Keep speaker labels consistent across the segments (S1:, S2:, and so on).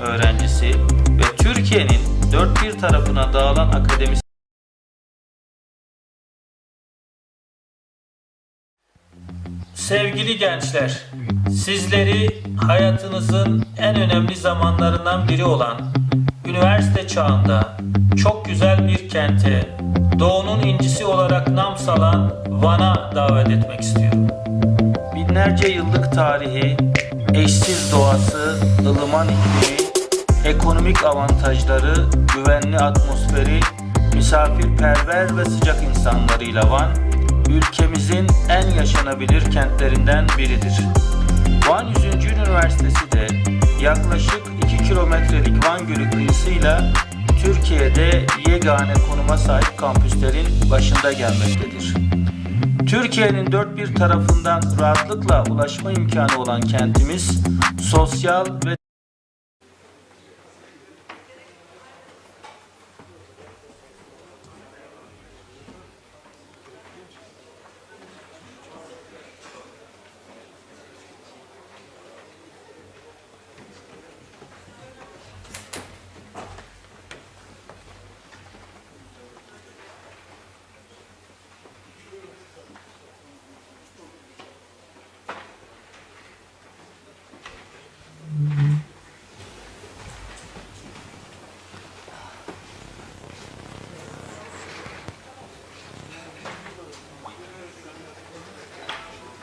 S1: öğrencisi ve Türkiye'nin dört bir tarafına dağılan akademisyen Sevgili gençler, sizleri hayatınızın en önemli zamanlarından biri olan üniversite çağında çok güzel bir kente, doğunun incisi olarak nam salan Van'a davet etmek istiyorum. Binlerce yıllık tarihi, eşsiz doğası, ılıman iklimi, ekonomik avantajları, güvenli atmosferi, misafirperver ve sıcak insanlarıyla Van, ülkemizin en yaşanabilir kentlerinden biridir. Van 100. Üniversitesi de yaklaşık 2 kilometrelik Van Gölü kıyısıyla Türkiye'de yegane konuma sahip kampüslerin başında gelmektedir. Türkiye'nin dört bir tarafından rahatlıkla ulaşma imkanı olan kentimiz sosyal ve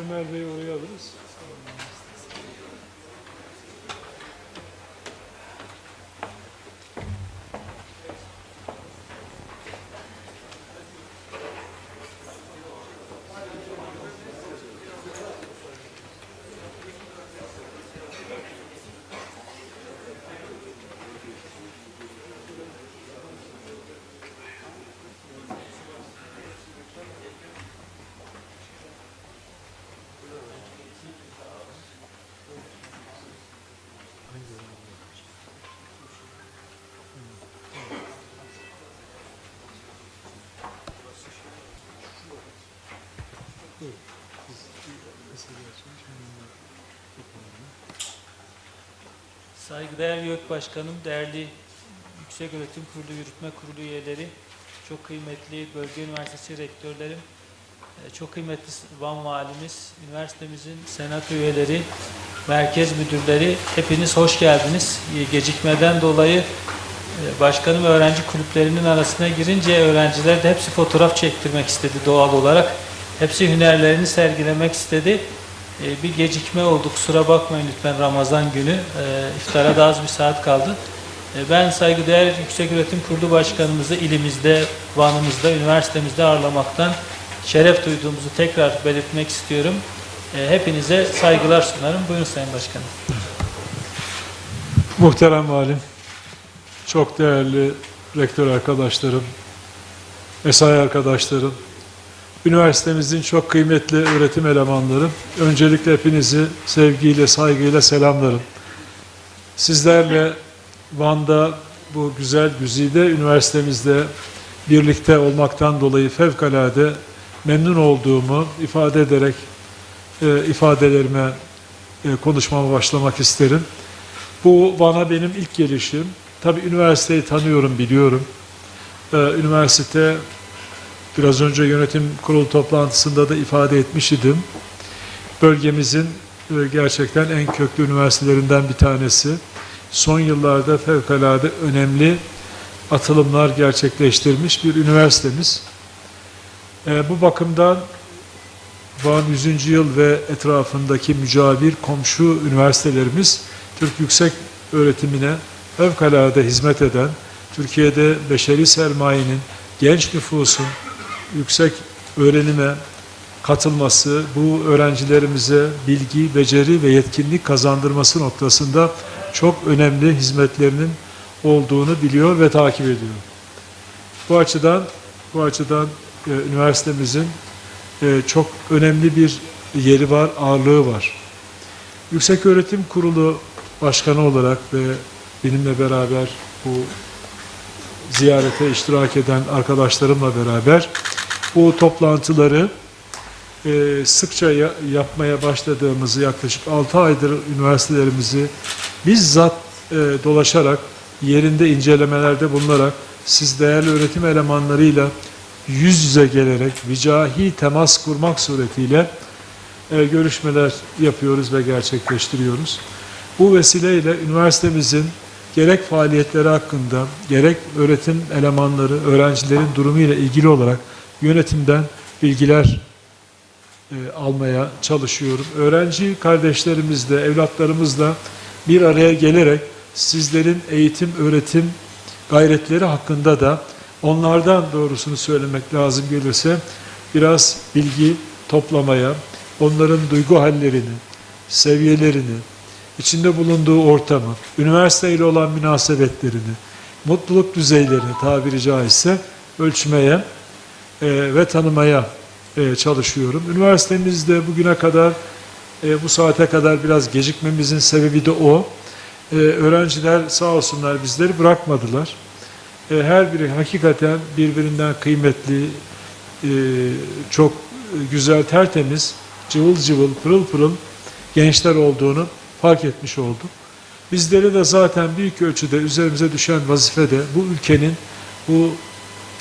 S2: Ömer Bey oraya alırız.
S3: Saygıdeğer YÖK Başkanım, değerli Yüksek Öğretim Kurulu Yürütme Kurulu üyeleri, çok kıymetli bölge üniversitesi rektörlerim, e, çok kıymetli Van Valimiz, üniversitemizin senat üyeleri, merkez müdürleri, hepiniz hoş geldiniz. E, Gecikmeden dolayı e, başkanım öğrenci kulüplerinin arasına girince öğrenciler de hepsi fotoğraf çektirmek istedi doğal olarak. Hepsi hünerlerini sergilemek istedi. Ee, bir gecikme oldu. Kusura bakmayın lütfen Ramazan günü. Ee, iftara da az bir saat kaldı. Ee, ben saygıdeğer Yükseköğretim Kurulu Başkanımızı ilimizde, Van'ımızda, üniversitemizde ağırlamaktan şeref duyduğumuzu tekrar belirtmek istiyorum. Ee, hepinize saygılar sunarım. Buyurun Sayın Başkanım.
S2: Muhterem Valim, çok değerli rektör arkadaşlarım, mesai arkadaşlarım, üniversitemizin çok kıymetli öğretim elemanları, öncelikle hepinizi sevgiyle, saygıyla selamlarım. Sizlerle Van'da bu güzel güzide üniversitemizde birlikte olmaktan dolayı fevkalade memnun olduğumu ifade ederek e, ifadelerime, e, konuşmama başlamak isterim. Bu bana benim ilk gelişim. Tabii üniversiteyi tanıyorum, biliyorum. Ee, üniversite biraz önce yönetim kurulu toplantısında da ifade etmiş idim. Bölgemizin e, gerçekten en köklü üniversitelerinden bir tanesi. Son yıllarda fevkalade önemli atılımlar gerçekleştirmiş bir üniversitemiz. Ee, bu bakımdan Van 100. yıl ve etrafındaki mücavir komşu üniversitelerimiz Türk yüksek öğretimine fevkalade hizmet eden, Türkiye'de beşeri sermayenin, genç nüfusun yüksek öğrenime katılması, bu öğrencilerimize bilgi, beceri ve yetkinlik kazandırması noktasında çok önemli hizmetlerinin olduğunu biliyor ve takip ediyor. Bu açıdan bu açıdan e, üniversitemizin e, çok önemli bir yeri var, ağırlığı var. Yüksek Öğretim Kurulu Başkanı olarak ve benimle beraber bu ziyarete iştirak eden arkadaşlarımla beraber bu toplantıları e, sıkça ya- yapmaya başladığımızı yaklaşık 6 aydır üniversitelerimizi bizzat e, dolaşarak, yerinde incelemelerde bulunarak, siz değerli öğretim elemanlarıyla yüz yüze gelerek, vicahi temas kurmak suretiyle e, görüşmeler yapıyoruz ve gerçekleştiriyoruz. Bu vesileyle üniversitemizin gerek faaliyetleri hakkında, gerek öğretim elemanları, öğrencilerin durumuyla ilgili olarak yönetimden bilgiler e, almaya çalışıyorum. Öğrenci kardeşlerimizle, evlatlarımızla bir araya gelerek sizlerin eğitim, öğretim gayretleri hakkında da onlardan doğrusunu söylemek lazım gelirse biraz bilgi toplamaya, onların duygu hallerini, seviyelerini, içinde bulunduğu ortamı, üniversiteyle olan münasebetlerini, mutluluk düzeylerini tabiri caizse ölçmeye e, ve tanımaya e, çalışıyorum. Üniversitemizde bugüne kadar e, bu saate kadar biraz gecikmemizin sebebi de o. E, öğrenciler sağ olsunlar bizleri bırakmadılar. E, her biri hakikaten birbirinden kıymetli, e, çok güzel, tertemiz, cıvıl cıvıl, pırıl pırıl gençler olduğunu fark etmiş olduk. Bizleri de zaten büyük ölçüde üzerimize düşen vazife de bu ülkenin bu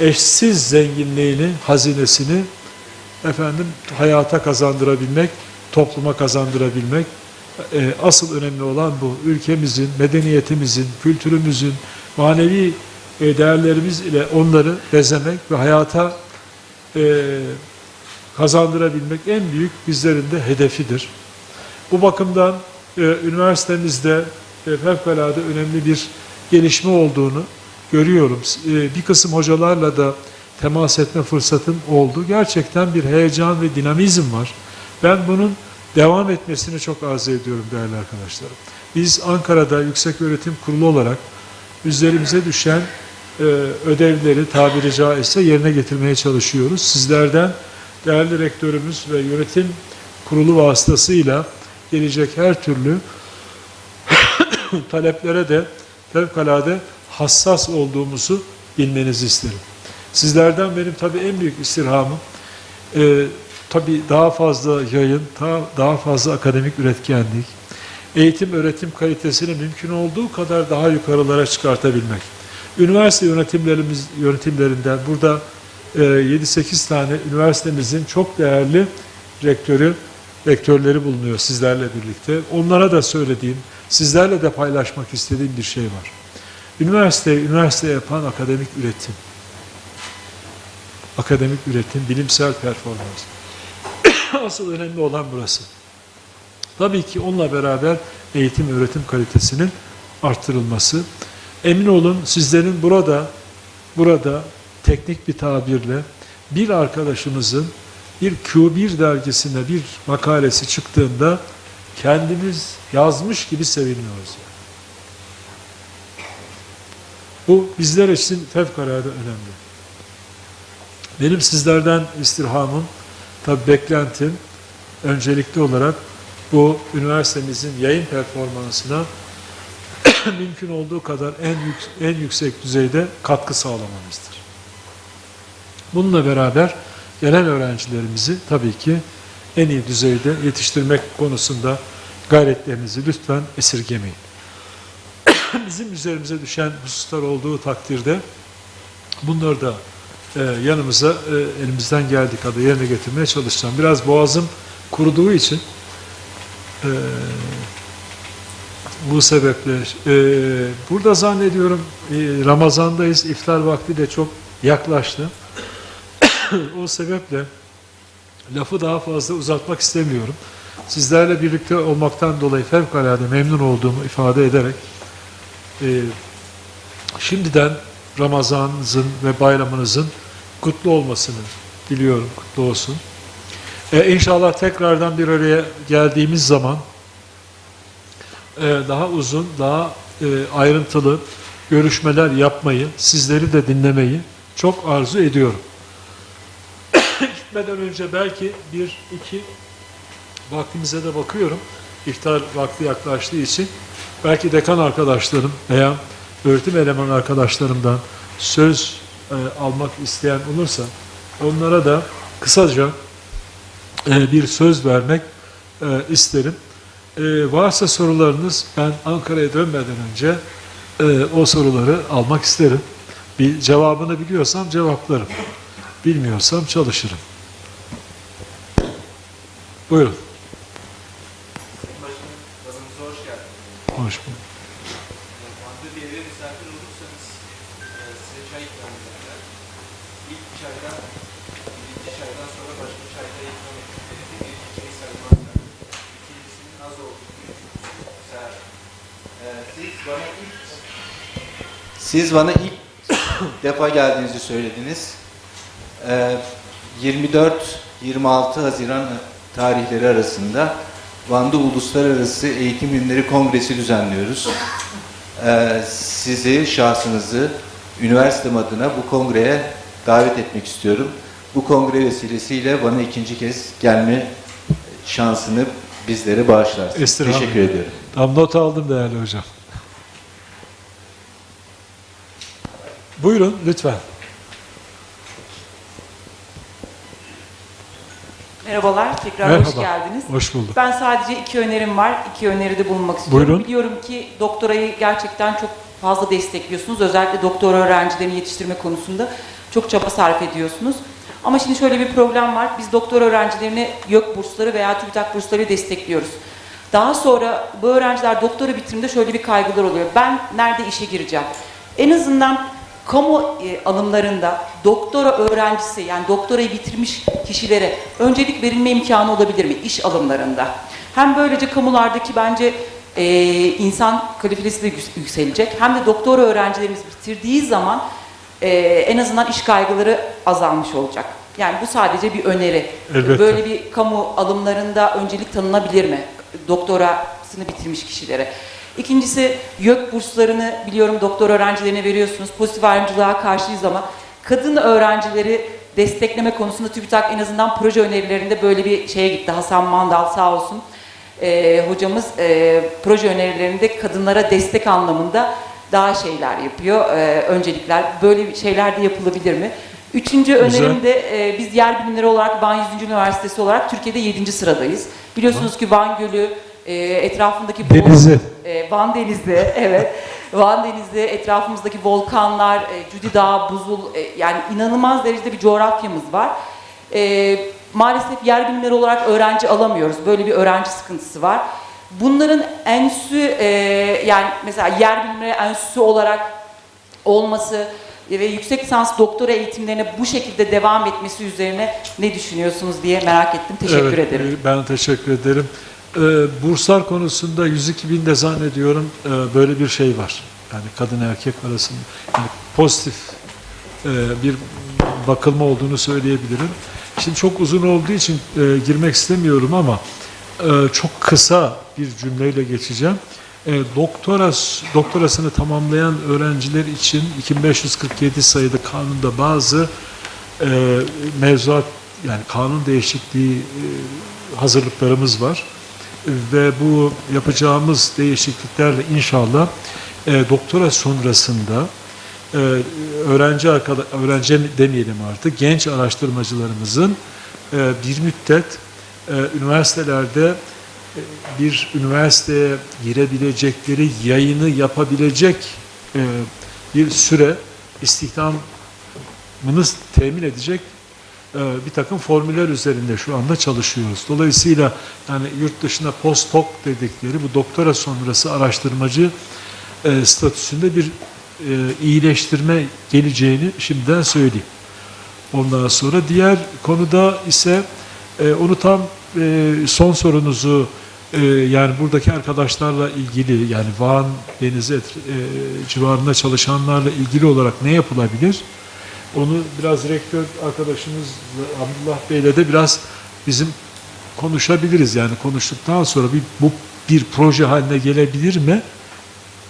S2: eşsiz zenginliğini, hazinesini efendim hayata kazandırabilmek, topluma kazandırabilmek. E, asıl önemli olan bu. Ülkemizin, medeniyetimizin, kültürümüzün, manevi e, değerlerimiz ile onları bezemek ve hayata e, kazandırabilmek en büyük bizlerin de hedefidir. Bu bakımdan e, üniversitemizde e, fevkalade önemli bir gelişme olduğunu görüyorum. E, bir kısım hocalarla da temas etme fırsatım oldu. Gerçekten bir heyecan ve dinamizm var. Ben bunun devam etmesini çok arzu ediyorum değerli arkadaşlarım. Biz Ankara'da Yüksek Öğretim Kurulu olarak üzerimize düşen e, ödevleri tabiri caizse yerine getirmeye çalışıyoruz. Sizlerden değerli rektörümüz ve yönetim kurulu vasıtasıyla gelecek her türlü taleplere de fevkalade hassas olduğumuzu bilmenizi isterim. Sizlerden benim tabii en büyük istirhamım e, tabii daha fazla yayın, daha, daha fazla akademik üretkenlik, eğitim öğretim kalitesini mümkün olduğu kadar daha yukarılara çıkartabilmek. Üniversite yönetimlerimiz yönetimlerinden burada e, 7-8 tane üniversitemizin çok değerli rektörü, rektörleri bulunuyor sizlerle birlikte. Onlara da söylediğim, sizlerle de paylaşmak istediğim bir şey var. Üniversite, üniversite yapan akademik üretim. Akademik üretim, bilimsel performans. Asıl önemli olan burası. Tabii ki onunla beraber eğitim öğretim kalitesinin arttırılması. Emin olun sizlerin burada burada teknik bir tabirle bir arkadaşımızın bir Q1 dergisinde bir makalesi çıktığında kendimiz yazmış gibi seviniyoruz. Bu bizler için fevkalade önemli. Benim sizlerden istirhamım, tabi beklentim öncelikli olarak bu üniversitemizin yayın performansına mümkün olduğu kadar en, yük, en yüksek düzeyde katkı sağlamamızdır. Bununla beraber gelen öğrencilerimizi tabii ki en iyi düzeyde yetiştirmek konusunda gayretlerinizi lütfen esirgemeyin. Bizim üzerimize düşen hususlar olduğu takdirde bunları da e, yanımıza e, elimizden geldiği kadar yerine getirmeye çalışacağım. Biraz boğazım kuruduğu için e, bu sebeple e, burada zannediyorum e, Ramazan'dayız. iftar vakti de çok yaklaştı. o sebeple lafı daha fazla uzatmak istemiyorum. Sizlerle birlikte olmaktan dolayı fevkalade memnun olduğumu ifade ederek e, şimdiden Ramazanınızın ve bayramınızın kutlu olmasını diliyorum. Kutlu olsun. E, inşallah tekrardan bir araya geldiğimiz zaman e, daha uzun, daha e, ayrıntılı görüşmeler yapmayı, sizleri de dinlemeyi çok arzu ediyorum. Gitmeden önce belki bir, iki vaktimize de bakıyorum. İftar vakti yaklaştığı için belki dekan arkadaşlarım veya öğretim eleman arkadaşlarımdan söz e, almak isteyen olursa onlara da kısaca e, bir söz vermek e, isterim. E, varsa sorularınız ben Ankara'ya dönmeden önce e, o soruları almak isterim. Bir cevabını biliyorsam cevaplarım. Bilmiyorsam çalışırım. Buyurun.
S4: Başkanım, aramıza hoş geldiniz.
S2: Hoş bulduk.
S4: Van'da bir eve misafir olursanız e, size çay ikram ederler. İlk çaydan, birinci çaydan sonra başka çayda ikram ettiklerinde birinci çayı saymazlar. İkincisinin az olduğunu, üçüncüsü ser. E, siz bana ilk siz bana ilk defa geldiğinizi söylediniz. E, 24-26 Haziran tarihleri arasında Van'da Uluslararası Eğitim Günleri Kongresi düzenliyoruz. Ee, sizi, şahsınızı, üniversitem adına bu kongreye davet etmek istiyorum. Bu kongre vesilesiyle bana ikinci kez gelme şansını bizlere bağışlarsınız.
S2: Estirham
S4: Teşekkür
S2: ederim.
S4: ediyorum.
S2: Tam not aldım değerli hocam. Buyurun lütfen.
S5: Merhabalar, tekrar
S2: Merhaba.
S5: hoş geldiniz.
S2: Hoş bulduk.
S5: Ben sadece iki önerim var, iki öneride bulunmak istiyorum.
S2: Buyurun.
S5: Biliyorum ki doktorayı gerçekten çok fazla destekliyorsunuz. Özellikle doktora öğrencilerini yetiştirme konusunda çok çaba sarf ediyorsunuz. Ama şimdi şöyle bir problem var. Biz doktora öğrencilerini YÖK bursları veya TÜBİTAK bursları destekliyoruz. Daha sonra bu öğrenciler doktora bitiminde şöyle bir kaygılar oluyor. Ben nerede işe gireceğim? En azından kamu e, alımlarında doktora öğrencisi yani doktorayı bitirmiş kişilere öncelik verilme imkanı olabilir mi iş alımlarında? Hem böylece kamulardaki bence e, insan kalifiesi de yük- yükselecek hem de doktora öğrencilerimiz bitirdiği zaman e, en azından iş kaygıları azalmış olacak. Yani bu sadece bir öneri.
S2: Elbette.
S5: Böyle bir kamu alımlarında öncelik tanınabilir mi? Doktorasını bitirmiş kişilere. İkincisi YÖK burslarını biliyorum doktor öğrencilerine veriyorsunuz. Pozitif ayrımcılığa karşıyız ama kadın öğrencileri destekleme konusunda TÜBİTAK en azından proje önerilerinde böyle bir şeye gitti. Hasan Mandal sağ olsun. Ee, hocamız e, proje önerilerinde kadınlara destek anlamında daha şeyler yapıyor. Ee, öncelikler. Böyle şeyler de yapılabilir mi? Üçüncü
S2: Güzel.
S5: önerim de e, biz yer bilimleri olarak Van 100. Üniversitesi olarak Türkiye'de 7. sıradayız. Biliyorsunuz ki Van Gölü e, etrafındaki
S2: Denizi.
S5: e, Van Denizi, evet. Van Denizi, etrafımızdaki volkanlar, e, Cudi Dağı, Buzul, e, yani inanılmaz derecede bir coğrafyamız var. E, maalesef yer bilimleri olarak öğrenci alamıyoruz. Böyle bir öğrenci sıkıntısı var. Bunların enstitü, e, yani mesela yer bilimleri enstitüsü olarak olması ve yüksek lisans doktora eğitimlerine bu şekilde devam etmesi üzerine ne düşünüyorsunuz diye merak ettim. Teşekkür
S2: Evet,
S5: ederim.
S2: e, Ben teşekkür ederim. Ee, burslar konusunda 102 binde zannediyorum e, böyle bir şey var. Yani kadın erkek arasında yani pozitif e, bir bakılma olduğunu söyleyebilirim. Şimdi çok uzun olduğu için e, girmek istemiyorum ama e, çok kısa bir cümleyle geçeceğim. E, doktora doktorasını tamamlayan öğrenciler için 2547 sayılı kanunda bazı e, mevzuat yani kanun değişikliği e, hazırlıklarımız var ve bu yapacağımız değişikliklerle inşallah e, doktora sonrasında e, öğrenci öğrenci demeyelim artık genç araştırmacılarımızın e, bir müddet e, üniversitelerde e, bir üniversiteye girebilecekleri yayını yapabilecek e, bir süre istihdamını temin edecek bir takım formüller üzerinde şu anda çalışıyoruz. Dolayısıyla yani yurt dışında postdoc dedikleri bu doktora sonrası araştırmacı e, statüsünde bir e, iyileştirme geleceğini şimdiden söyleyeyim. Ondan sonra diğer konuda ise e, onu tam e, son sorunuzu e, yani buradaki arkadaşlarla ilgili yani Van Denizi e, civarında çalışanlarla ilgili olarak ne yapılabilir? Onu biraz rektör arkadaşımız Abdullah Bey'le de biraz bizim konuşabiliriz. Yani konuştuktan sonra bir, bu bir proje haline gelebilir mi?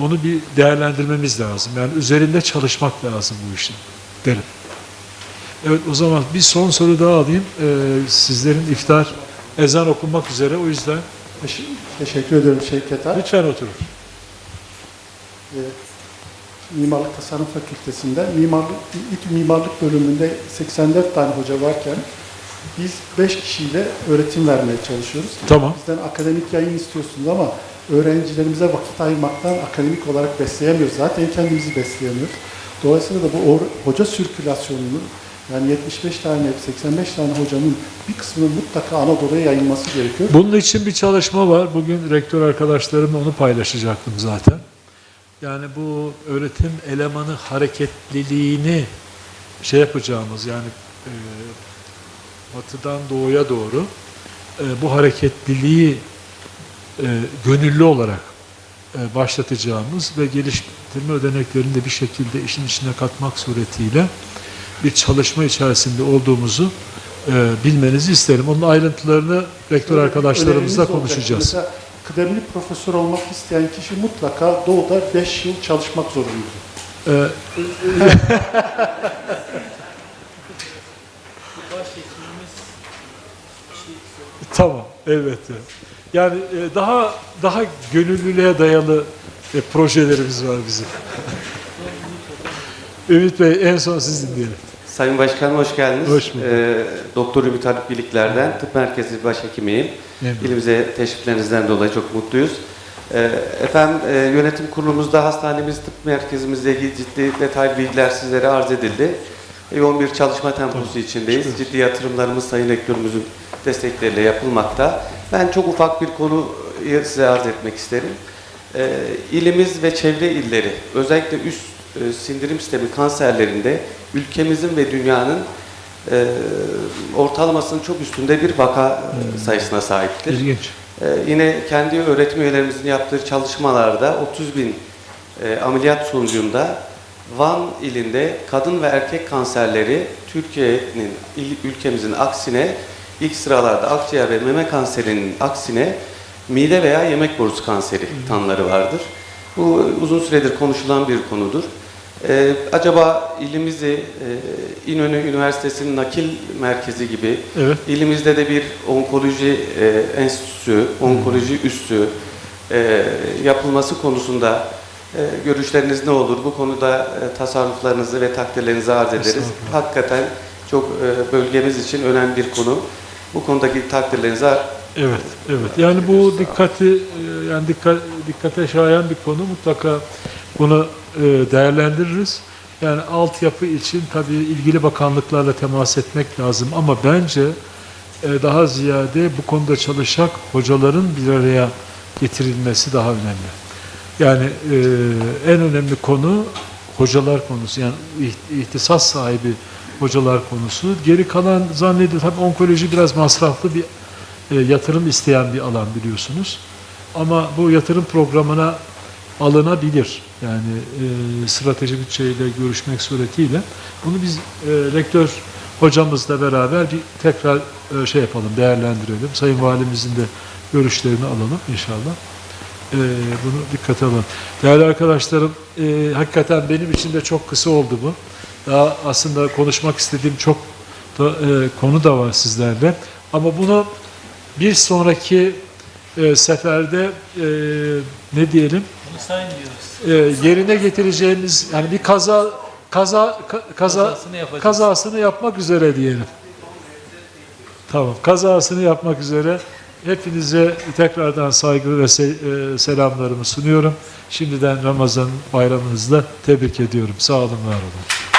S2: Onu bir değerlendirmemiz lazım. Yani üzerinde çalışmak lazım bu işin derim. Evet o zaman bir son soru daha alayım. Ee, sizlerin iftar ezan okunmak üzere o yüzden
S6: Teş- Teşekkür ederim Şevket
S2: lütfen oturun.
S6: Ee, Mimarlık Tasarım Fakültesi'nde mimarlık, İTÜ Mimarlık bölümünde 84 tane hoca varken Biz 5 kişiyle öğretim vermeye çalışıyoruz.
S2: Tamam.
S6: Bizden akademik yayın istiyorsunuz ama öğrencilerimize vakit ayırmaktan akademik olarak besleyemiyoruz. Zaten kendimizi besleyemiyoruz. Dolayısıyla da bu hoca sirkülasyonunu yani 75 tane, 85 tane hocanın bir kısmının mutlaka Anadolu'ya yayılması gerekiyor.
S2: Bunun için bir çalışma var. Bugün rektör arkadaşlarımla onu paylaşacaktım zaten. Yani bu öğretim elemanı hareketliliğini şey yapacağımız yani e, batıdan doğuya doğru e, bu hareketliliği e, gönüllü olarak e, başlatacağımız ve geliştirme ödeneklerini de bir şekilde işin içine katmak suretiyle bir çalışma içerisinde olduğumuzu e, bilmenizi isterim. Onun ayrıntılarını rektör arkadaşlarımızla konuşacağız.
S6: Mesela kıdemli profesör olmak isteyen kişi mutlaka doğuda 5 yıl çalışmak zorundadır.
S2: E,
S3: Başhekimimiz
S2: Tamam, elbette. Yani e, daha daha gönüllülüğe dayalı e, projelerimiz var bizim. Ümit Bey en son siz dinleyelim.
S7: Sayın Başkanım hoş geldiniz.
S2: Hoş bulduk.
S7: Ee, Doktor Ümit Haluk Bilikler'den Tıp Merkezi Başhekimiyim.
S2: Memnun.
S7: İlimize teşriflerinizden dolayı çok mutluyuz. Ee, efendim e, yönetim kurulumuzda hastanemiz, tıp merkezimizle ilgili ciddi detaylı bilgiler sizlere arz edildi. Yoğun bir çalışma temposu içindeyiz. Ciddi yatırımlarımız Sayın Rektörümüzün destekleriyle yapılmakta. Ben çok ufak bir konuyu size arz etmek isterim. Ee, ilimiz ve çevre illeri özellikle üst e, sindirim sistemi kanserlerinde ülkemizin ve dünyanın e, ortalamasının çok üstünde bir vaka e, sayısına sahiptir.
S2: İlginç.
S7: Ee, yine kendi öğretim üyelerimizin yaptığı çalışmalarda 30 bin e, ameliyat sonucunda Van ilinde kadın ve erkek kanserleri Türkiye'nin, ülkemizin aksine ilk sıralarda akciğer ve meme kanserinin aksine mide veya yemek borusu kanseri tanıları vardır. Bu uzun süredir konuşulan bir konudur. Ee, acaba ilimizi e, İnönü Üniversitesi'nin nakil merkezi gibi
S2: Evet.
S7: İlimizde de bir onkoloji e, enstitüsü, onkoloji üssü e, yapılması konusunda e, görüşleriniz ne olur? Bu konuda e, tasarruflarınızı ve takdirlerinizi arz ederiz. Hakikaten çok e, bölgemiz için önemli bir konu. Bu konudaki takdirlerinizi
S2: Evet, evet. Yani bu dikkati e, yani dikkat, dikkate şayan bir konu. Mutlaka bunu e, değerlendiririz. Yani altyapı için tabii ilgili bakanlıklarla temas etmek lazım ama bence e, daha ziyade bu konuda çalışacak hocaların bir araya getirilmesi daha önemli. Yani e, en önemli konu hocalar konusu. Yani iht- ihtisas sahibi hocalar konusu. Geri kalan zannediyorum tabii onkoloji biraz masraflı bir e, yatırım isteyen bir alan biliyorsunuz. Ama bu yatırım programına alınabilir. Yani e, strateji bütçeyle görüşmek suretiyle. Bunu biz e, rektör hocamızla beraber bir tekrar e, şey yapalım, değerlendirelim. Sayın Valimizin de görüşlerini alalım inşallah. E, bunu dikkate alalım. Değerli arkadaşlarım, e, hakikaten benim için de çok kısa oldu bu. Daha aslında konuşmak istediğim çok da, e, konu da var sizlerle. Ama bunu bir sonraki e, seferde e, ne diyelim
S3: diyoruz.
S2: e, yerine getireceğimiz yani bir kaza kaza ka- kaza
S3: Kazasını yapacağız.
S2: kazasını yapmak üzere diyelim. Tamam. Kazasını yapmak üzere hepinize tekrardan saygı ve se- e, selamlarımı sunuyorum. Şimdiden Ramazan bayramınızla tebrik ediyorum. Sağ olun, var olun.